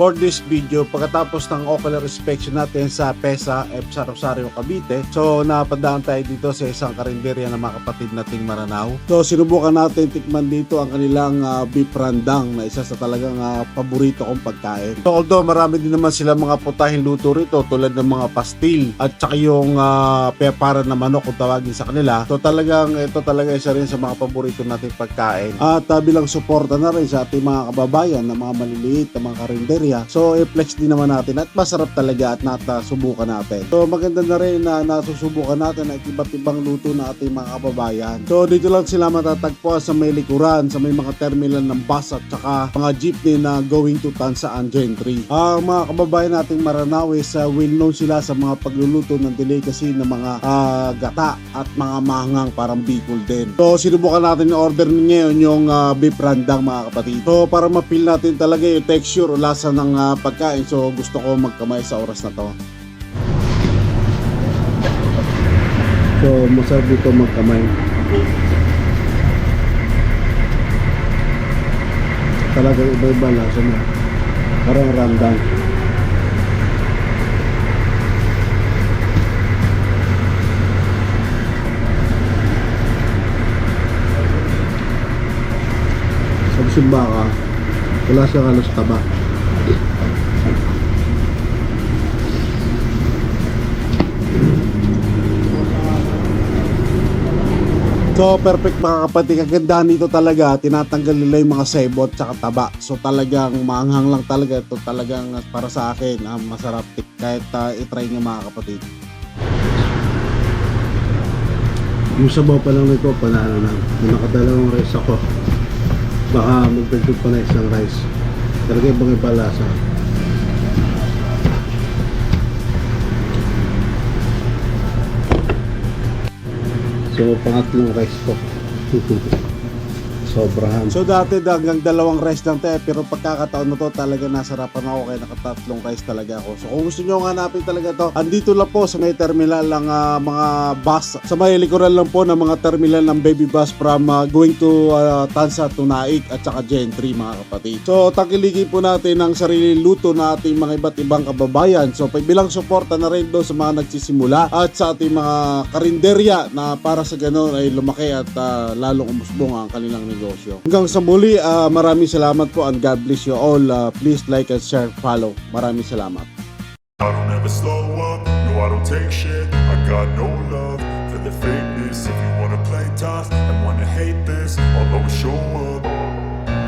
for this video pagkatapos ng ocular inspection natin sa PESA F sa Rosario Cavite. So napadaan tayo dito sa isang karinderya ng mga kapatid nating Maranao. So sinubukan natin tikman dito ang kanilang ah, beef randang na isa sa talagang ah, paborito kong pagkain. So although marami din naman sila mga putahing luto rito tulad ng mga pastil at saka yung uh, pepara na manok kung tawagin sa kanila. So talagang ito talaga isa rin sa mga paborito nating pagkain. At ah, bilang suporta na rin sa ating mga kababayan na mga maliliit na mga karinderya. So i-flex din naman natin at masarap talaga at natasubukan natin. So maganda na rin na nasusubukan natin ang iba't ibang luto na ating mga kababayan. So dito lang sila matatagpuan sa may likuran, sa may mga terminal ng bus at saka mga jeepney na going to Tansaan Gentry. Ang mga kababayan nating Maranao is uh, well known sila sa mga pagluluto ng delicacy ng mga ah, gata at mga mahangang parang Bicol din. So sinubukan natin yung order ngayon yung ah, beef randang mga kapatid. So para ma-feel natin talaga yung texture o lasa ng ah, pagkain. So gusto ko magkamay sa oras na to. So masarap dito magkamay. Talaga iba-iba lasa niya. Parang randang. Sabi si baka, wala siyang halos taba. So perfect mga kapatid, kagandahan nito talaga, tinatanggal nila yung mga sebot at taba. So talagang maanghang lang talaga ito, talagang para sa akin, ah, masarap tik kahit ah, itry nyo mga kapatid. Yung sabaw pa lang nito, panalo na. Nakadalawang rice ako, baka magdagdag pa na isang rice. Talaga ibang iba lasa. So, pangatlong rice ko. Sobrahan. So dati hanggang dalawang rice lang tayo pero pagkakataon na to talaga nasarapan ako kaya nakatatlong rice talaga ako. So kung gusto nyo hanapin talaga to, andito lang po sa may terminal ng ah, mga bus. Sa may likuran lang po ng mga terminal ng baby bus from ah, going to ah, Tansa to Naik at saka Gentry mga kapatid. So tangkilikin po natin ang sarili luto na ating mga iba't ibang kababayan. So bilang suporta na rin doon sa mga nagsisimula at sa ating mga karinderya na para sa ganun ay lumaki at ah, lalong umusbong ang kanilang negosyo. Hanggang sa muli, uh, maraming salamat po and God bless you all. Uh, please like and share, follow. Maraming salamat. I don't ever slow up, no I don't take shit I got no love for the fakeness If you wanna play tough